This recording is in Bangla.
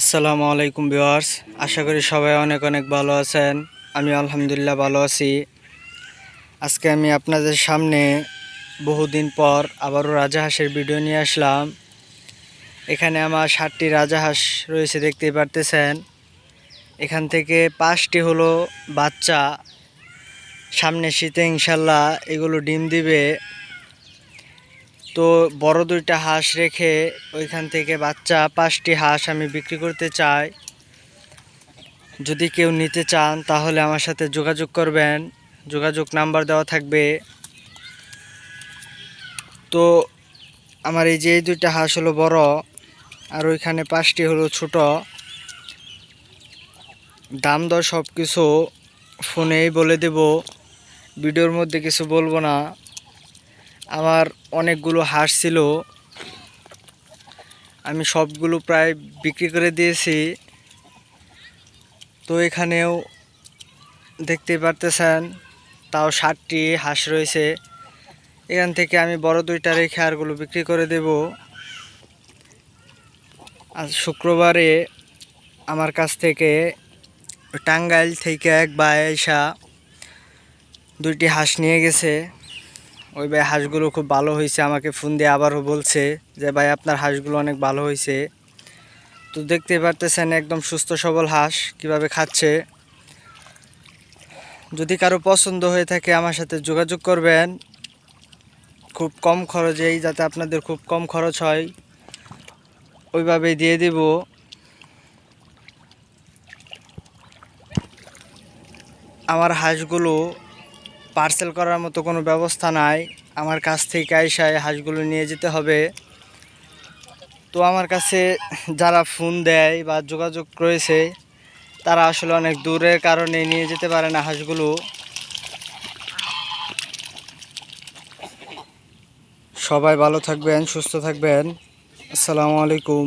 আসসালামু আলাইকুম ভিউয়ার্স, আশা করি সবাই অনেক অনেক ভালো আছেন। আমি আলহামদুলিল্লাহ ভালো আছি। আজকে আমি আপনাদের সামনে বহুদিন পর আবারও রাজাহাঁসের ভিডিও নিয়ে আসলাম। এখানে আমার ষাটটি রাজাহাঁস রয়েছে, দেখতেই পারতেছেন। এখান থেকে পাঁচটি হলো বাচ্চা। সামনে শীতে ইনশাল্লাহ এগুলো ডিম দিবে। তো বড় দুইটা হাঁস রেখে ওইখান থেকে বাচ্চা পাঁচটি হাঁস আমি বিক্রি করতে চাই। যদি কেউ নিতে চান তাহলে আমার সাথে যোগাযোগ করবেন। যোগাযোগ নাম্বার দেওয়া থাকবে। তো আমার এই যে এই দুইটা হাঁস হলো বড়, আর ওইখানে পাঁচটি হলো ছোট। দাম দর সব কিছু ফোনেই বলে দেব। ভিডিওর মধ্যে কিছু বলব না। আমার অনেকগুলো হাঁস ছিল। আমি সবগুলো প্রায় বিক্রি করে দিয়েছি। তো এখানেও দেখতে পারতেছেন, তাও ষাটটি হাঁস রয়েছে। এখান থেকে আমি বড় দুইটা রেখে আরগুলো বিক্রি করে দেব। আজ শুক্রবারে আমার কাছ থেকে টাঙ্গাইল থেকে এক আইসা দুইটি হাঁস নিয়ে গেছে। ওই ভাই হাঁসগুলো খুব ভালো হয়েছে, আমাকে ফোন দিয়ে আবারও বলছে যে, ভাই, আপনার হাঁসগুলো অনেক ভালো হয়েছে। তো দেখতে পারতেছেন একদম সুস্থ সবল হাঁস কীভাবে খাচ্ছে। যদি কারও পছন্দ হয়ে থাকে আমার সাথে যোগাযোগ করবেন। খুব কম খরচেই যাতে আপনাদের খুব কম খরচ হয়, ওইভাবেই দিয়ে দিব। আমার হাঁসগুলো পার্সেল করার মতো কোনো ব্যবস্থা নাই। আমার কাছ থেকে আইসায় হাঁসগুলো নিয়ে যেতে হবে। তো আমার কাছে যারা ফোন দেয় বা যোগাযোগ রয়েছে, তারা আসলে অনেক দূরের কারণে নিয়ে যেতে পারে না হাঁসগুলো। সবাই ভালো থাকবেন, সুস্থ থাকবেন। আসসালামু আলাইকুম।